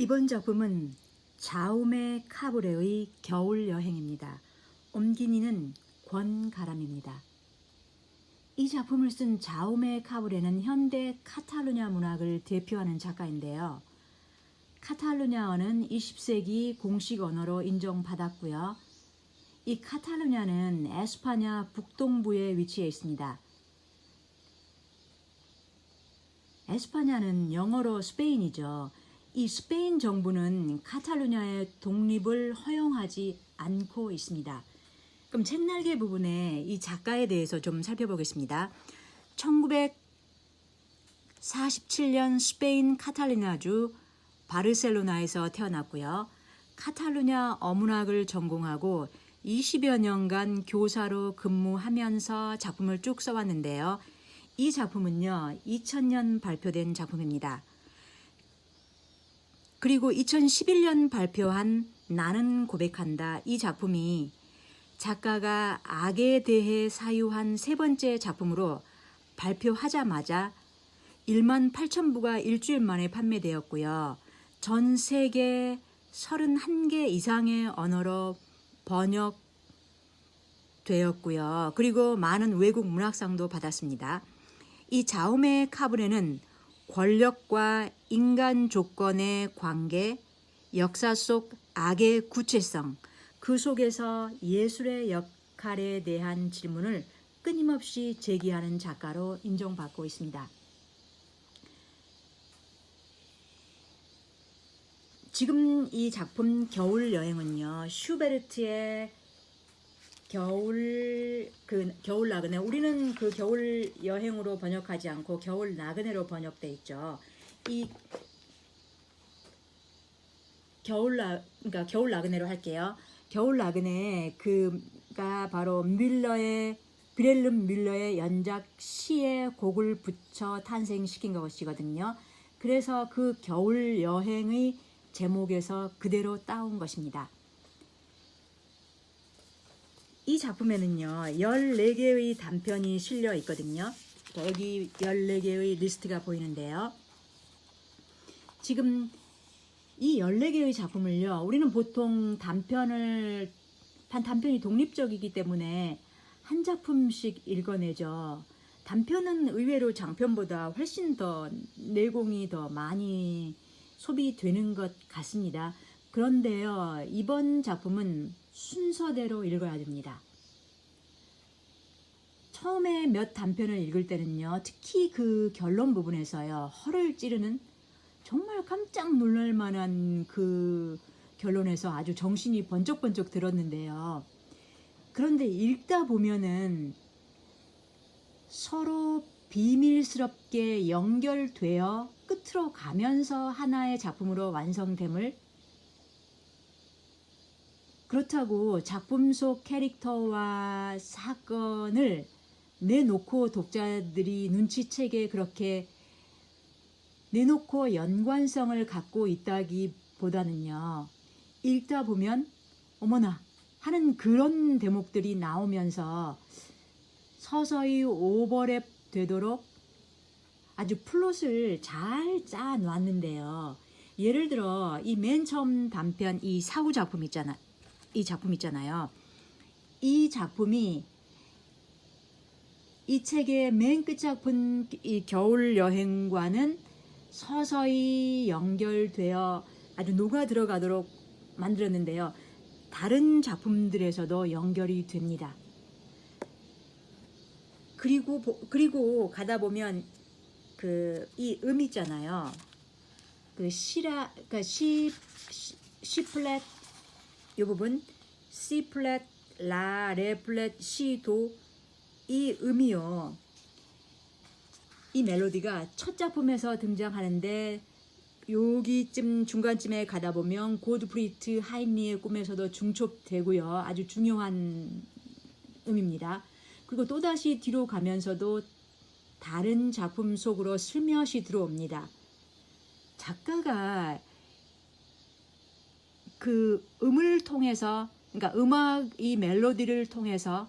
이번 작품은 자우메 카브레의 겨울 여행입니다. 옮기니는 권가람입니다. 이 작품을 쓴 자우메 카브레는 현대 카탈루냐 문학을 대표하는 작가인데요. 카탈루냐어는 20세기 공식 언어로 인정받았고요. 이 카탈루냐는 에스파냐 북동부에 위치해 있습니다. 에스파냐는 영어로 스페인이죠. 이 스페인 정부는 카탈루냐의 독립을 허용하지 않고 있습니다. 그럼 책날개 부분에 이 작가에 대해서 좀 살펴보겠습니다. 1947년 스페인 카탈루냐주 바르셀로나에서 태어났고요. 카탈루냐 어문학을 전공하고 20여 년간 교사로 근무하면서 작품을 쭉 써왔는데요. 이 작품은요, 2000년 발표된 작품입니다. 그리고 2011년 발표한 나는 고백한다 이 작품이 작가가 악에 대해 사유한 세 번째 작품으로 발표하자마자 1만 8천 부가 일주일 만에 판매되었고요. 전 세계 31개 이상의 언어로 번역되었고요. 그리고 많은 외국 문학상도 받았습니다. 이 자오메 카브레는 권력과 인간 조건의 관계, 역사 속 악의 구체성, 그 속에서 예술의 역할에 대한 질문을 끊임없이 제기하는 작가로 인정받고 있습니다. 지금 이 작품 겨울 여행은요 슈베르트의 겨울 그 겨울 나그네 우리는 그 겨울 여행으로 번역하지 않고 겨울 나그네로 번역돼 있죠. 이 겨울 나 그러니까 겨울 나그네로 할게요. 겨울 나그네 그가 바로 뮬러의 브렐름 뮬러의 연작 시에 곡을 붙여 탄생시킨 것이거든요. 그래서 그 겨울 여행의 제목에서 그대로 따온 것입니다. 이 작품에는요, 14개의 단편이 실려 있거든요. 여기 14개의 리스트가 보이는데요. 지금 이 14개의 작품을요, 우리는 보통 단편을, 단 단편이 독립적이기 때문에 한 작품씩 읽어내죠. 단편은 의외로 장편보다 훨씬 더 내공이 더 많이 소비되는 것 같습니다. 그런데요, 이번 작품은 순서대로 읽어야 됩니다. 처음에 몇 단편을 읽을 때는요, 특히 그 결론 부분에서요, 허를 찌르는 정말 깜짝 놀랄 만한 그 결론에서 아주 정신이 번쩍번쩍 들었는데요. 그런데 읽다 보면은 서로 비밀스럽게 연결되어 끝으로 가면서 하나의 작품으로 완성됨을 그렇다고 작품 속 캐릭터와 사건을 내놓고 독자들이 눈치채게 그렇게 내놓고 연관성을 갖고 있다기 보다는요. 읽다 보면 어머나 하는 그런 대목들이 나오면서 서서히 오버랩 되도록 아주 플롯을 잘 짜 놨는데요. 예를 들어 이 맨 처음 단편 이 사후 작품 있잖아. 이 작품 있잖아요. 이 작품이 이 책의 맨 끝 작품 이 겨울 여행과는 서서히 연결되어 아주 녹아 들어가도록 만들었는데요. 다른 작품들에서도 연결이 됩니다. 그리고 그리고 가다 보면 그 이 음 있잖아요. 그 시라 그러니까 시, 시 플랫 이 부분 C 플랫 라, 레 플랫, 시, 도이 음이요. 이 멜로디가 첫 작품에서 등장하는데 여기쯤 중간쯤에 가다 보면 고드프리트 하임리의 꿈에서도 중첩되고요. 아주 중요한 음입니다. 그리고 또다시 뒤로 가면서도 다른 작품 속으로 슬며시 들어옵니다. 작가가 그 음을 통해서, 그러니까 음악 이 멜로디를 통해서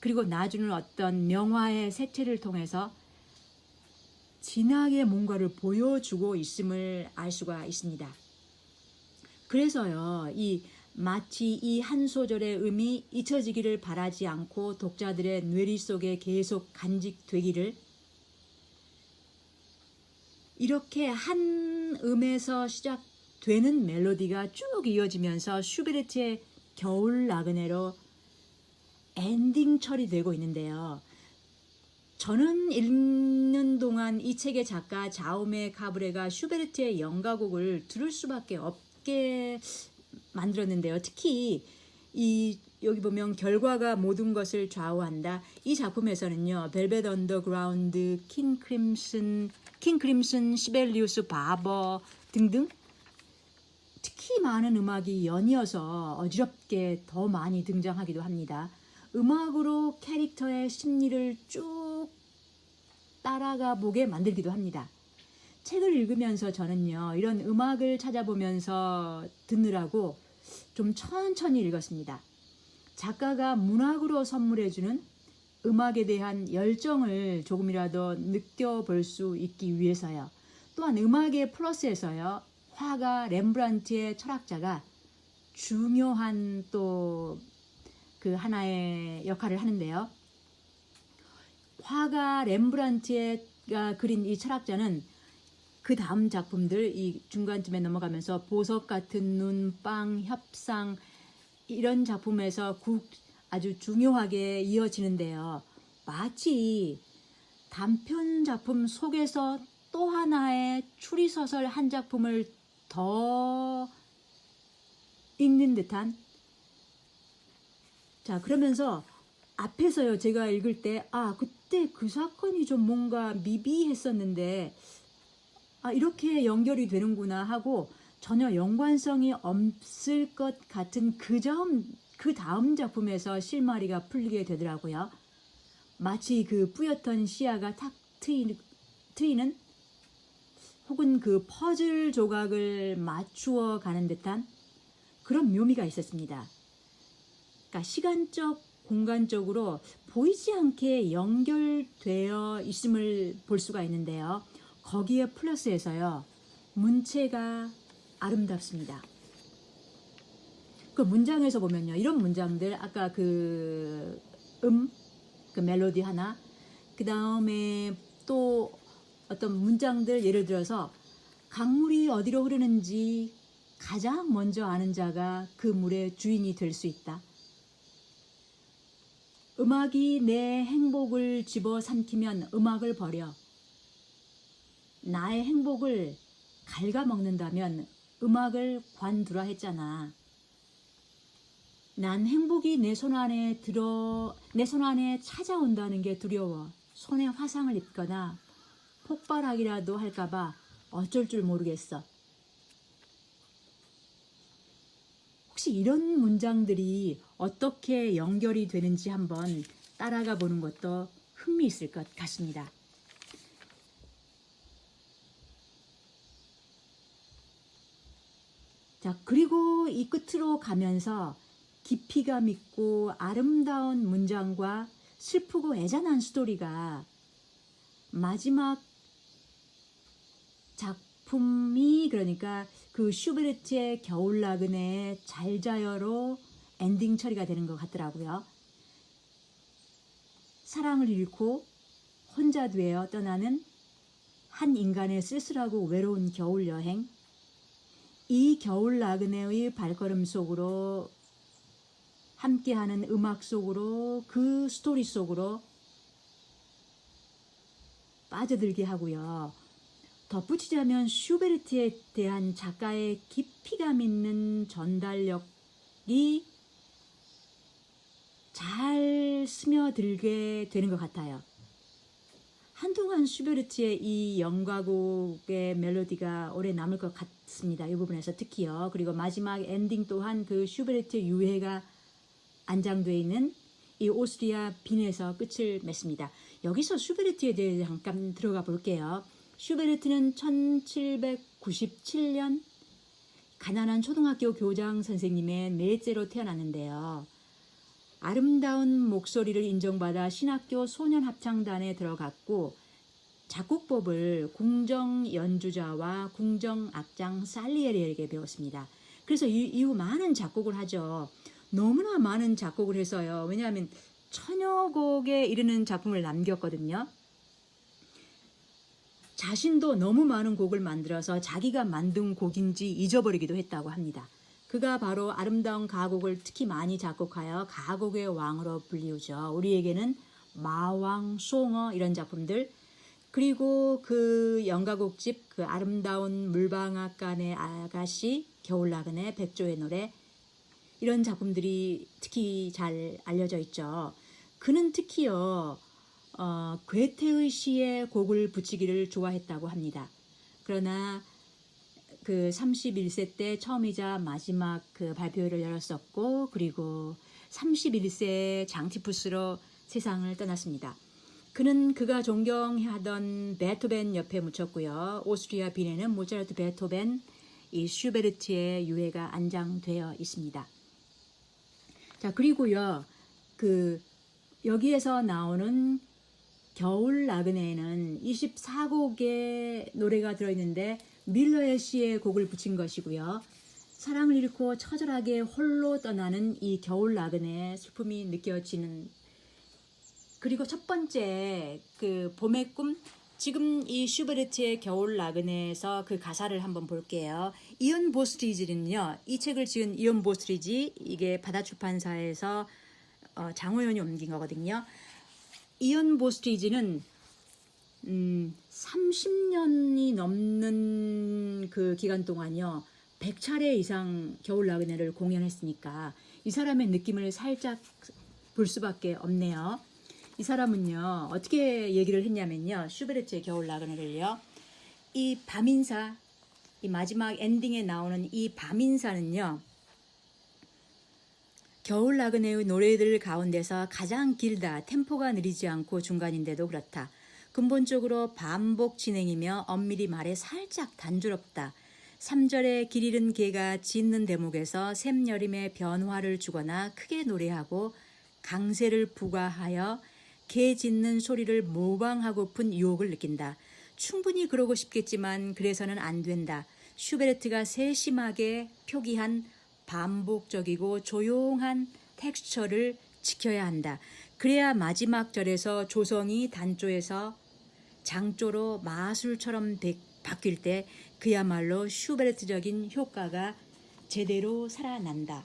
그리고 나주는 어떤 명화의 색채를 통해서 진하게 뭔가를 보여주고 있음을 알 수가 있습니다. 그래서요, 이 마치 이 한 소절의 의미 잊혀지기를 바라지 않고 독자들의 뇌리 속에 계속 간직되기를 이렇게 한 음에서 시작되는 멜로디가 쭉 이어지면서 슈베르트의 겨울 나그네로 엔딩 처리되고 있는데요. 저는 읽는 동안 이 책의 작가 자우메 카브레가 슈베르트의 연가곡을 들을 수밖에 없게 만들었는데요. 특히 이 여기 보면 결과가 모든 것을 좌우한다. 이 작품에서는요. 벨벳 언더그라운드, 킹 크림슨, 킹 크림슨, 시벨리우스 바버 등등 특히 많은 음악이 연이어서 어지럽게 더 많이 등장하기도 합니다. 음악으로 캐릭터의 심리를 쭉 따라가 보게 만들기도 합니다. 책을 읽으면서 저는요, 이런 음악을 찾아보면서 듣느라고 좀 천천히 읽었습니다. 작가가 문학으로 선물해주는 음악에 대한 열정을 조금이라도 느껴볼 수 있기 위해서요. 또한 음악의 플러스에서요, 화가 렘브란트의 철학자가 중요한 또 그 하나의 역할을 하는데요. 화가 렘브란트가 그린 이 철학자는 그 다음 작품들 이 중간쯤에 넘어가면서 보석 같은 눈, 빵, 협상 이런 작품에서 국 아주 중요하게 이어지는데요. 마치 단편 작품 속에서 또 하나의 추리소설 한 작품을 더 읽는 듯한 자 그러면서 앞에서요 제가 읽을 때 아 그때 그 사건이 좀 뭔가 미비했었는데 아 이렇게 연결이 되는구나 하고 전혀 연관성이 없을 것 같은 그 점 그 다음 작품에서 실마리가 풀리게 되더라고요. 마치 그 뿌옇던 시야가 탁 트이, 트이는 혹은 그 퍼즐 조각을 맞추어 가는 듯한 그런 묘미가 있었습니다. 그러니까 시간적, 공간적으로 보이지 않게 연결되어 있음을 볼 수가 있는데요. 거기에 플러스해서요. 문체가 아름답습니다. 그 문장에서 보면요. 이런 문장들 아까 그 음, 그 멜로디 하나 그 다음에 또 어떤 문장들 예를 들어서 강물이 어디로 흐르는지 가장 먼저 아는 자가 그 물의 주인이 될 수 있다. 음악이 내 행복을 집어삼키면 음악을 버려. 나의 행복을 갉아먹는다면 음악을 관두라 했잖아. 난 행복이 내 손 안에 들어, 내 손 안에 찾아온다는 게 두려워. 손에 화상을 입거나 폭발하기라도 할까봐 어쩔 줄 모르겠어. 혹시 이런 문장들이 어떻게 연결이 되는지 한번 따라가 보는 것도 흥미있을 것 같습니다. 자, 그리고 이 끝으로 가면서 깊이감 있고 아름다운 문장과 슬프고 애잔한 스토리가 마지막 작품이 그러니까 그 슈베르트의 겨울 나그네의 잘 자요로 엔딩 처리가 되는 것 같더라고요. 사랑을 잃고 혼자 되어 떠나는 한 인간의 쓸쓸하고 외로운 겨울 여행. 이 겨울 나그네의 발걸음 속으로 함께하는 음악 속으로 그 스토리 속으로 빠져들게 하고요. 덧붙이자면 슈베르트에 대한 작가의 깊이감 있는 전달력이 잘 스며들게 되는 것 같아요. 한동안 슈베르트의 이 영가곡의 멜로디가 오래 남을 것 같습니다. 이 부분에서 특히요. 그리고 마지막 엔딩 또한 그 슈베르트 유해가 안장되어 있는 이 오스트리아 빈에서 끝을 맺습니다. 여기서 슈베르트에 대해 잠깐 들어가 볼게요. 슈베르트는 1797년 가난한 초등학교 교장 선생님의 넷째로 태어났는데요. 아름다운 목소리를 인정받아 신학교 소년 합창단에 들어갔고 작곡법을 궁정 연주자와 궁정 악장 살리에리에게 배웠습니다. 그래서 이, 이후 많은 작곡을 하죠. 너무나 많은 작곡을 해서요. 왜냐하면 천여 곡에 이르는 작품을 남겼거든요. 자신도 너무 많은 곡을 만들어서 자기가 만든 곡인지 잊어버리기도 했다고 합니다. 그가 바로 아름다운 가곡을 특히 많이 작곡하여 가곡의 왕으로 불리우죠. 우리에게는 마왕, 송어 이런 작품들 그리고 그 연가곡집 그 아름다운 물방앗간의 아가씨 겨울나그네 백조의 노래 이런 작품들이 특히 잘 알려져 있죠. 그는 특히요 어, 괴테의 시에 곡을 붙이기를 좋아했다고 합니다. 그러나 그 31세 때 처음이자 마지막 그 발표회를 열었었고 그리고 31세 장티푸스로 세상을 떠났습니다. 그는 그가 존경하던 베토벤 옆에 묻혔고요. 오스트리아 빈에는 모차르트, 베토벤, 이 슈베르트의 유해가 안장되어 있습니다. 자 그리고요 그 여기에서 나오는 겨울 나그네에는 24곡의 노래가 들어있는데 밀러의 시의 곡을 붙인 것이고요. 사랑을 잃고 처절하게 홀로 떠나는 이 겨울 나그네의 슬픔이 느껴지는 그리고 첫 번째 그 봄의 꿈 지금 이 슈베르트의 겨울 나그네에서 그 가사를 한번 볼게요. 이언 보스트리지는요. 이 책을 지은 이언 보스트리지 이게 바다 출판사에서 어, 장호연이 옮긴 거거든요. 이언 보스트리지는 음, 30년이 넘는 그 기간 동안요. 100차례 이상 겨울 나그네를 공연했으니까 이 사람의 느낌을 살짝 볼 수밖에 없네요. 이 사람은요 어떻게 얘기를 했냐면요 슈베르트의 겨울 나그네를요 이 밤인사 이 마지막 엔딩에 나오는 이 밤인사는요 겨울 나그네의 노래들 가운데서 가장 길다 템포가 느리지 않고 중간인데도 그렇다 근본적으로 반복 진행이며 엄밀히 말해 살짝 단조롭다 3절에 길 잃은 개가 짖는 대목에서 샘여림의 변화를 주거나 크게 노래하고 강세를 부과하여 개 짖는 소리를 모방하고픈 유혹을 느낀다. 충분히 그러고 싶겠지만 그래서는 안 된다. 슈베르트가 세심하게 표기한 반복적이고 조용한 텍스처를 지켜야 한다. 그래야 마지막 절에서 조성이 단조에서 장조로 마술처럼 되- 바뀔 때 그야말로 슈베르트적인 효과가 제대로 살아난다.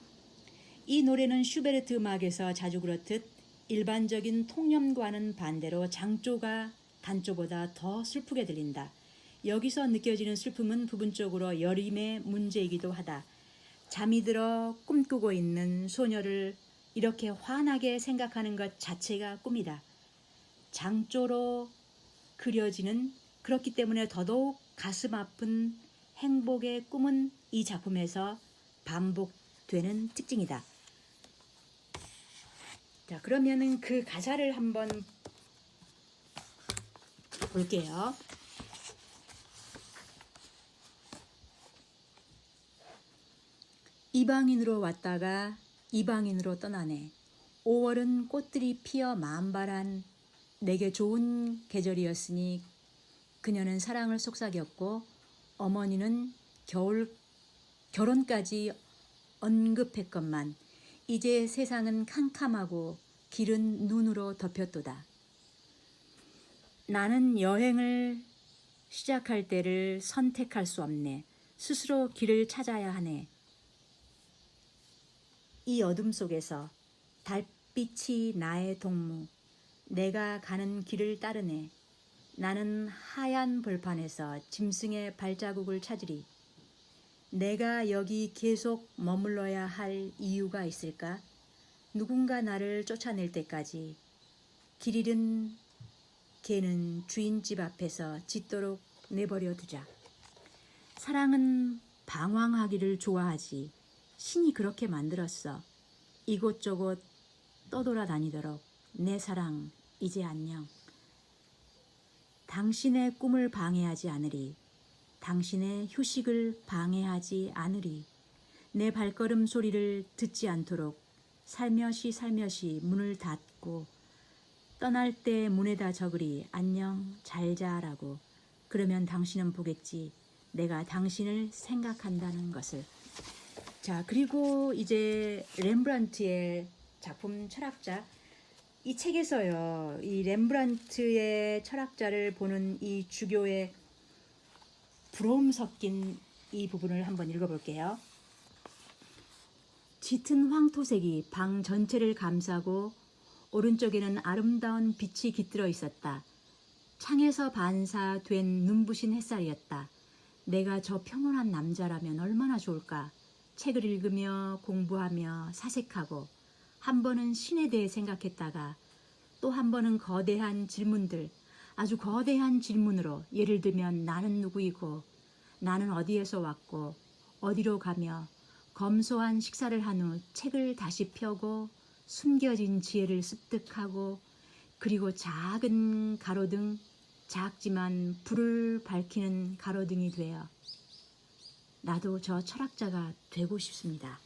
이 노래는 슈베르트 음악에서 자주 그렇듯 일반적인 통념과는 반대로 장조가 단조보다 더 슬프게 들린다. 여기서 느껴지는 슬픔은 부분적으로 여림의 문제이기도 하다. 잠이 들어 꿈꾸고 있는 소녀를 이렇게 환하게 생각하는 것 자체가 꿈이다. 장조로 그려지는 그렇기 때문에 더더욱 가슴 아픈 행복의 꿈은 이 작품에서 반복되는 특징이다. 자, 그러면은 그 가사를 한번 볼게요. 이방인으로 왔다가 이방인으로 떠나네. 5월은 꽃들이 피어 만발한 내게 좋은 계절이었으니 그녀는 사랑을 속삭였고 어머니는 겨울 결혼까지 언급했건만 이제 세상은 캄캄하고 길은 눈으로 덮였도다. 나는 여행을 시작할 때를 선택할 수 없네. 스스로 길을 찾아야 하네. 이 어둠 속에서 달빛이 나의 동무. 내가 가는 길을 따르네. 나는 하얀 벌판에서 짐승의 발자국을 찾으리. 내가 여기 계속 머물러야 할 이유가 있을까? 누군가 나를 쫓아낼 때까지 길 잃은 개는 주인집 앞에서 짖도록 내버려 두자. 사랑은 방황하기를 좋아하지. 신이 그렇게 만들었어. 이곳저곳 떠돌아다니도록 내 사랑 이제 안녕. 당신의 꿈을 방해하지 않으리. 당신의 휴식을 방해하지 않으리. 내 발걸음 소리를 듣지 않도록 살며시 살며시 문을 닫고 떠날 때 문에다 적으리 안녕 잘 자라고 그러면 당신은 보겠지 내가 당신을 생각한다는 것을 자, 그리고 이제 렘브란트의 작품 철학자 이 책에서요. 이 렘브란트의 철학자를 보는 이 주교의 부러움 섞인 이 부분을 한번 읽어볼게요. 짙은 황토색이 방 전체를 감싸고 오른쪽에는 아름다운 빛이 깃들어 있었다. 창에서 반사된 눈부신 햇살이었다. 내가 저 평온한 남자라면 얼마나 좋을까. 책을 읽으며 공부하며 사색하고 한 번은 신에 대해 생각했다가 또 한 번은 거대한 질문들, 아주 거대한 질문으로 예를 들면 나는 누구이고 나는 어디에서 왔고 어디로 가며 검소한 식사를 한 후 책을 다시 펴고 숨겨진 지혜를 습득하고 그리고 작은 가로등 작지만 불을 밝히는 가로등이 되어 나도 저 철학자가 되고 싶습니다.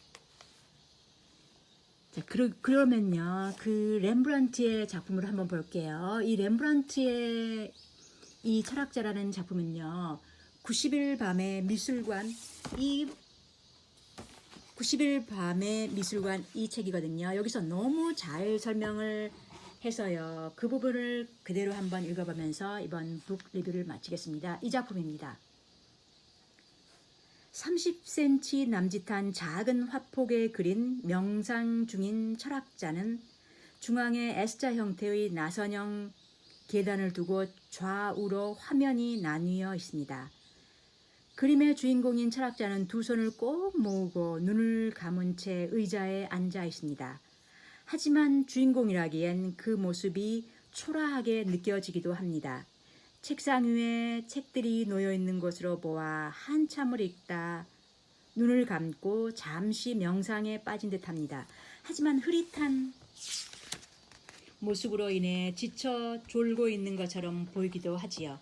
자, 그러, 그러면요. 그 렘브란트의 작품을 한번 볼게요. 이 렘브란트의 이 철학자라는 작품은요. 90일 밤의 미술관 이 90일 밤의 미술관 이 책이거든요. 여기서 너무 잘 설명을 해서요. 그 부분을 그대로 한번 읽어보면서 이번 북 리뷰를 마치겠습니다. 이 작품입니다. 30cm 남짓한 작은 화폭에 그린 명상 중인 철학자는 중앙에 S자 형태의 나선형 계단을 두고 좌우로 화면이 나뉘어 있습니다. 그림의 주인공인 철학자는 두 손을 꼭 모으고 눈을 감은 채 의자에 앉아 있습니다. 하지만 주인공이라기엔 그 모습이 초라하게 느껴지기도 합니다. 책상 위에 책들이 놓여 있는 곳으로 보아 한참을 읽다 눈을 감고 잠시 명상에 빠진 듯 합니다. 하지만 흐릿한 모습으로 인해 지쳐 졸고 있는 것처럼 보이기도 하지요.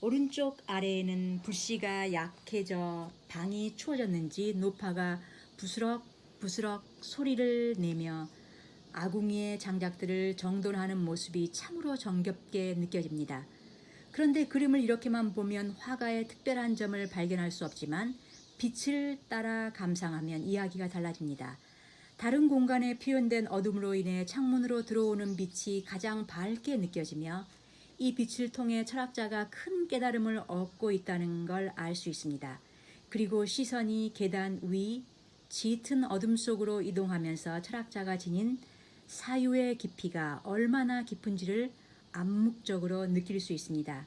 오른쪽 아래에는 불씨가 약해져 방이 추워졌는지 노파가 부스럭 부스럭 소리를 내며 아궁이의 장작들을 정돈하는 모습이 참으로 정겹게 느껴집니다. 그런데 그림을 이렇게만 보면 화가의 특별한 점을 발견할 수 없지만 빛을 따라 감상하면 이야기가 달라집니다. 다른 공간에 표현된 어둠으로 인해 창문으로 들어오는 빛이 가장 밝게 느껴지며 이 빛을 통해 철학자가 큰 깨달음을 얻고 있다는 걸 알 수 있습니다. 그리고 시선이 계단 위 짙은 어둠 속으로 이동하면서 철학자가 지닌 사유의 깊이가 얼마나 깊은지를 암묵적으로 느낄 수 있습니다.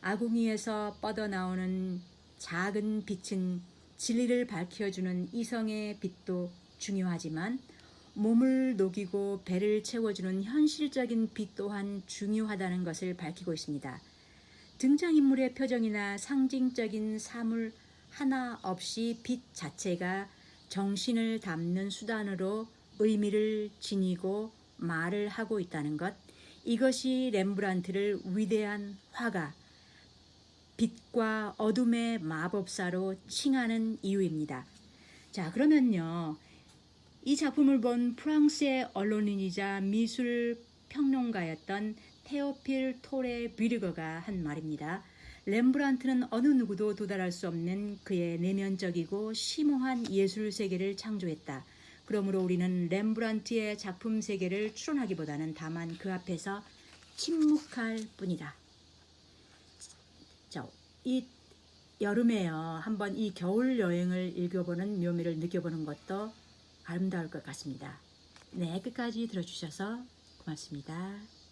아궁이에서 뻗어나오는 작은 빛은 진리를 밝혀주는 이성의 빛도 중요하지만 몸을 녹이고 배를 채워주는 현실적인 빛 또한 중요하다는 것을 밝히고 있습니다. 등장인물의 표정이나 상징적인 사물 하나 없이 빛 자체가 정신을 담는 수단으로 의미를 지니고 말을 하고 있다는 것. 이것이 렘브란트를 위대한 화가, 빛과 어둠의 마법사로 칭하는 이유입니다. 자, 그러면요. 이 작품을 본 프랑스의 언론인이자 미술 평론가였던 테오필 토레 뷰르거가 한 말입니다. 렘브란트는 어느 누구도 도달할 수 없는 그의 내면적이고 심오한 예술 세계를 창조했다. 그러므로 우리는 렘브란트의 작품 세계를 추론하기보다는 다만 그 앞에서 침묵할 뿐이다. 자, 이 여름에요. 한번 이 겨울 여행을 읽어보는 묘미를 느껴보는 것도 아름다울 것 같습니다. 네, 끝까지 들어주셔서 고맙습니다.